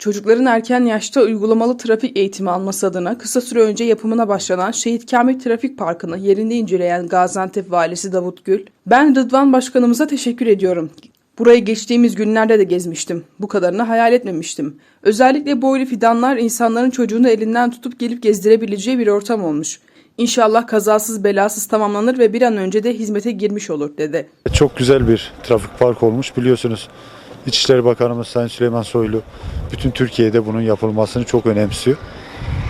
Çocukların erken yaşta uygulamalı trafik eğitimi alması adına kısa süre önce yapımına başlanan Şehit Kamil Trafik Parkı'nı yerinde inceleyen Gaziantep Valisi Davut Gül, "Ben Rıdvan Başkanımıza teşekkür ediyorum. Burayı geçtiğimiz günlerde de gezmiştim. Bu kadarını hayal etmemiştim. Özellikle boylu fidanlar insanların çocuğunu elinden tutup gelip gezdirebileceği bir ortam olmuş. İnşallah kazasız belasız tamamlanır ve bir an önce de hizmete girmiş olur." dedi. Çok güzel bir trafik park olmuş biliyorsunuz. İçişleri Bakanımız Sayın Süleyman Soylu bütün Türkiye'de bunun yapılmasını çok önemsiyor.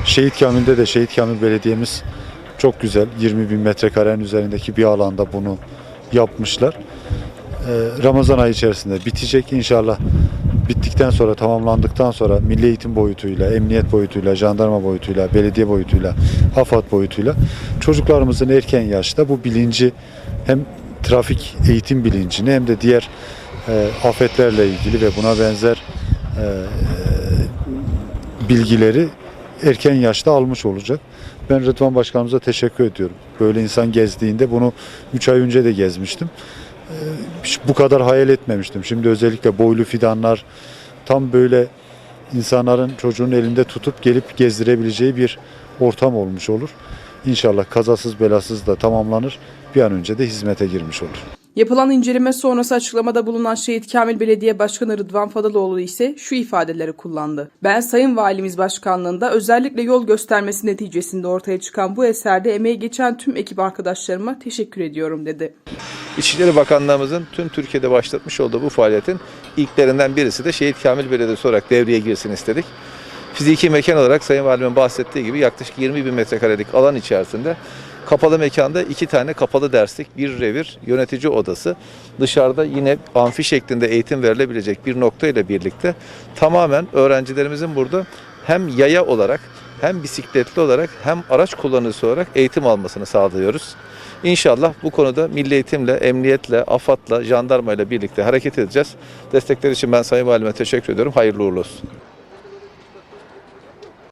Şehit Kamil'de de Şehit Kamil Belediye'miz çok güzel 20 bin metrekarenin üzerindeki bir alanda bunu yapmışlar. Ee, Ramazan ayı içerisinde bitecek inşallah. Bittikten sonra tamamlandıktan sonra milli eğitim boyutuyla, emniyet boyutuyla, jandarma boyutuyla, belediye boyutuyla, AFAD boyutuyla çocuklarımızın erken yaşta bu bilinci hem trafik eğitim bilincini hem de diğer e, afetlerle ilgili ve buna benzer e, bilgileri erken yaşta almış olacak. Ben Rıdvan Başkanımıza teşekkür ediyorum. Böyle insan gezdiğinde bunu 3 ay önce de gezmiştim. Hiç bu kadar hayal etmemiştim. Şimdi özellikle boylu fidanlar tam böyle insanların çocuğun elinde tutup gelip gezdirebileceği bir ortam olmuş olur. İnşallah kazasız belasız da tamamlanır. Bir an önce de hizmete girmiş olur. Yapılan inceleme sonrası açıklamada bulunan Şehit Kamil Belediye Başkanı Rıdvan Fadaloğlu ise şu ifadeleri kullandı. Ben Sayın Valimiz Başkanlığında özellikle yol göstermesi neticesinde ortaya çıkan bu eserde emeği geçen tüm ekip arkadaşlarıma teşekkür ediyorum dedi. İçişleri Bakanlığımızın tüm Türkiye'de başlatmış olduğu bu faaliyetin ilklerinden birisi de Şehit Kamil Belediyesi olarak devreye girsin istedik. Fiziki mekan olarak Sayın Valimin bahsettiği gibi yaklaşık 20 bin metrekarelik alan içerisinde kapalı mekanda iki tane kapalı derslik, bir revir, yönetici odası, dışarıda yine amfi şeklinde eğitim verilebilecek bir nokta ile birlikte tamamen öğrencilerimizin burada hem yaya olarak hem bisikletli olarak hem araç kullanıcısı olarak eğitim almasını sağlıyoruz. İnşallah bu konuda milli eğitimle, emniyetle, AFAD'la, jandarmayla birlikte hareket edeceğiz. Destekler için ben Sayın Valime teşekkür ediyorum. Hayırlı uğurlu olsun.